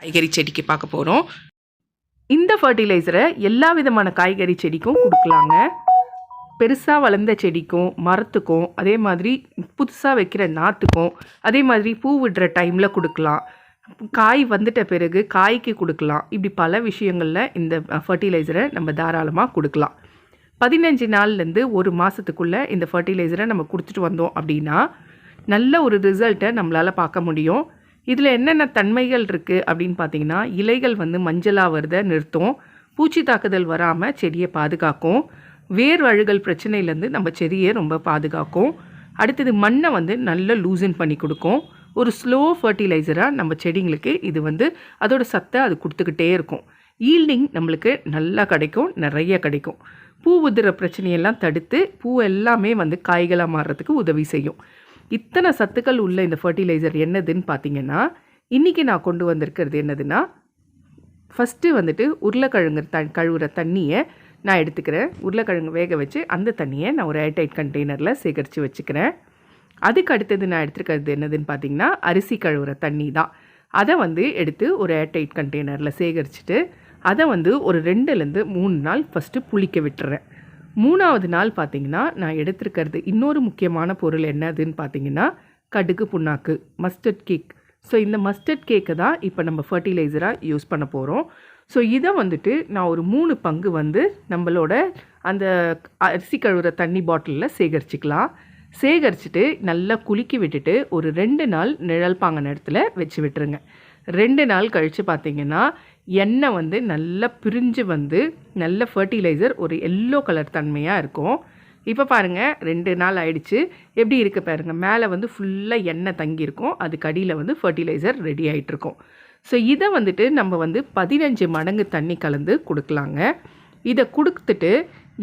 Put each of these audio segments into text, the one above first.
காய்கறி செடிக்கு பார்க்க போகிறோம் இந்த ஃபர்டிலைசரை எல்லா விதமான காய்கறி செடிக்கும் கொடுக்கலாங்க. பெருசாக வளர்ந்த செடிக்கும் மரத்துக்கும் அதே மாதிரி புதுசாக வைக்கிற நாற்றுக்கும் அதே மாதிரி பூ விடுற டைமில் கொடுக்கலாம். காய் வந்துட்ட பிறகு காய்க்கு கொடுக்கலாம். இப்படி பல விஷயங்களில் இந்த ஃபர்டிலைசரை நம்ம தாராளமாக கொடுக்கலாம். பதினஞ்சு நாள்லேருந்து ஒரு மாதத்துக்குள்ளே இந்த ஃபர்டிலைசரை நம்ம கொடுத்துட்டு வந்தோம் அப்படின்னா நல்ல ஒரு ரிசல்ட்டை நம்மளால் பார்க்க முடியும். இதில் என்னென்ன தன்மைகள் இருக்குது அப்படின்னு பார்த்தீங்கன்னா இலைகள் வந்து மஞ்சளாக வருத நிறுத்தும். பூச்சி தாக்குதல் வராமல் செடியை பாதுகாக்கும். வேர் அழுகல் பிரச்சனையிலேருந்து நம்ம செடியை ரொம்ப பாதுகாக்கும். அடுத்தது மண்ணை வந்து நல்ல லூசன் பண்ணி கொடுக்கும். ஒரு ஸ்லோ ஃபர்டிலைசராக நம்ம செடிங்களுக்கு இது வந்து அதோட சத்தை அது கொடுத்துக்கிட்டே இருக்கும். ஈல்டிங் நம்மளுக்கு நல்லா கிடைக்கும் நிறைய கிடைக்கும். பூ உதிர பிரச்சனையெல்லாம் தடுத்து பூ எல்லாமே வந்து காய்களாக மாறுறதுக்கு உதவி செய்யும். இத்தனை சத்துக்கள் உள்ள இந்த ஃபர்டிலைசர் என்னதுன்னு பார்த்தீங்கன்னா இன்றைக்கி நான் கொண்டு வந்திருக்கிறது என்னதுன்னா ஃபஸ்ட்டு வந்துட்டு உருளைக்கிழங்கு த கழுவுற தண்ணியை நான் எடுத்துக்கிறேன். உருளைக்கிழங்கு வேக வச்சு அந்த தண்ணியை நான் ஒரு ஏர்டைட் கண்டெய்னரில் சேகரித்து வச்சுக்கிறேன். அதுக்கு அடுத்தது நான் எடுத்துருக்கிறது என்னதுன்னு பார்த்தீங்கன்னா அரிசி கழுவுற தண்ணி தான். அதை வந்து எடுத்து ஒரு ஏர்டைட் கண்டெய்னரில் சேகரிச்சுட்டு அதை வந்து ஒரு ரெண்டுலேருந்து மூணு நாள் ஃபஸ்ட்டு புளிக்க விட்டுறேன். மூணாவது நாள் பார்த்தீங்கன்னா நான் எடுத்திருக்கிறது இன்னொரு முக்கியமான பொருள் என்னதுன்னு பார்த்தீங்கன்னா கடுகு புண்ணாக்கு மஸ்டர்ட் கேக் ஸோ இந்த மஸ்டர்ட் கேக்கை தான் இப்போ நம்ம ஃபர்டிலைசராக யூஸ் பண்ண போகிறோம் ஸோ இதை வந்துட்டு நான் ஒரு மூணு பங்கு வந்து நம்மளோட அந்த அரிசி கழுவுற தண்ணி பாட்டிலில் சேகரிச்சுக்கலாம். சேகரிச்சுட்டு நல்லா குலுக்கி விட்டுட்டு ஒரு ரெண்டு நாள் நிழல் பாங்கின இடத்துல வச்சு விட்டுருங்க. ரெண்டு நாள் கழித்து பார்த்தீங்கன்னா எண்ணெய் வந்து நல்லா பிரிஞ்சு வந்து நல்ல ஃபர்டிலைசர் ஒரு எல்லோ கலர் தன்மையாக இருக்கும். இப்போ பாருங்கள் ரெண்டு நாள் ஆயிடுச்சு. எப்படி இருக்குது பாருங்கள் மேலே வந்து ஃபுல்லாக எண்ணெய் தங்கியிருக்கும். அதுக்கு அடியில் வந்து ஃபர்டிலைசர் ரெடி ஆகிட்டுருக்கும் ஸோ இதை வந்துட்டு நம்ம வந்து பதினஞ்சு மடங்கு தண்ணி கலந்து கொடுக்கலாங்க. இதை கொடுத்துட்டு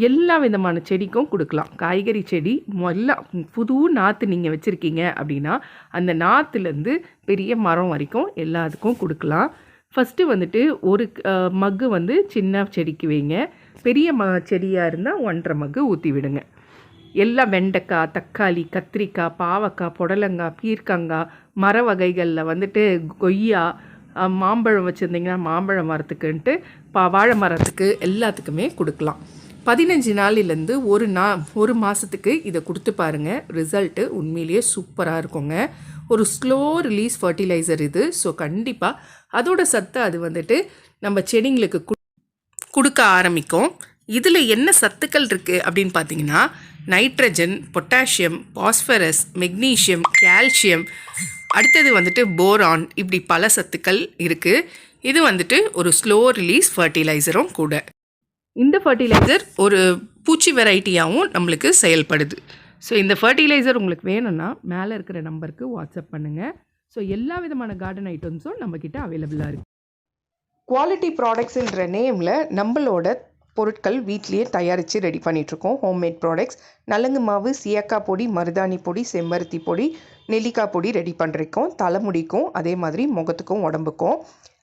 எல்லா விதமான செடிக்கும் கொடுக்கலாம். காய்கறி செடி எல்லா புது நாற்று நீங்கள் வச்சுருக்கீங்க அப்படின்னா அந்த நாற்றுலேருந்து பெரிய மரம் வரைக்கும் எல்லாத்துக்கும் கொடுக்கலாம். ஃபஸ்ட்டு வந்துட்டு ஒரு மக்கு வந்து சின்ன செடிக்கு வைங்க. பெரிய ம செடியாக இருந்தால் ஒன்றரை மக்கு ஊற்றி விடுங்க. எல்லாம் வெண்டைக்காய் தக்காளி கத்திரிக்காய் பாவக்காய் புடலங்காய் பீர்க்கங்காய் மர வகைகளில் வந்துட்டு கொய்யா மாம்பழம் வச்சுருந்தீங்கன்னா மாம்பழம் மரத்துக்குன்ட்டு பா வாழை மரத்துக்கு எல்லாத்துக்குமே கொடுக்கலாம். பதினஞ்சு நாளிலேருந்து ஒரு நா ஒரு மாதத்துக்கு இதை கொடுத்து பாருங்கள் ரிசல்ட்டு உண்மையிலேயே சூப்பராக இருக்குங்க. ஒரு ஸ்லோ ரிலீஸ் ஃபர்டிலைசர் இது. ஸோ கண்டிப்பாக அதோட சத்தை அது வந்துட்டு நம்ம செடிங்களுக்கு கொடுக்க ஆரம்பிக்கும். இதில் என்ன சத்துக்கள் இருக்குது அப்படின்னு பார்த்தீங்கன்னா nitrogen potassium phosphorus magnesium calcium அடுத்தது வந்துட்டு போரான் இப்படி பல சத்துக்கள் இருக்குது இது வந்துட்டு ஒரு ஸ்லோ ரிலீஸ் ஃபர்டிலைசரும் கூட. இந்த ஃபர்டிலைசர் ஒரு பூச்சி வெரைட்டியாகவும் நம்மளுக்கு செயல்படுது. ஸோ இந்த ஃபர்டிலைசர் உங்களுக்கு வேணும்னா மேலே இருக்கிற நம்பருக்கு வாட்ஸ்அப் பண்ணுங்கள் ஸோ எல்லா விதமான கார்டன் ஐட்டம்ஸும் நம்மக்கிட்ட அவைலபிளாக இருக்குது குவாலிட்டி ப்ராடக்ட்ஸுன்ற நேமில் நம்மளோட பொருட்கள் வீட்லேயே தயாரித்து ரெடி பண்ணிகிட்ருக்கோம் ஹோம்மேட் ப்ராடக்ட்ஸ் நலங்கு மாவு சியக்காய் பொடி மருதாணி பொடி செம்பருத்தி பொடி நெல்லிக்காய் பொடி ரெடி பண்ணிருக்கோம் தலைமுடிக்கும் அதே மாதிரி முகத்துக்கும் உடம்புக்கும்.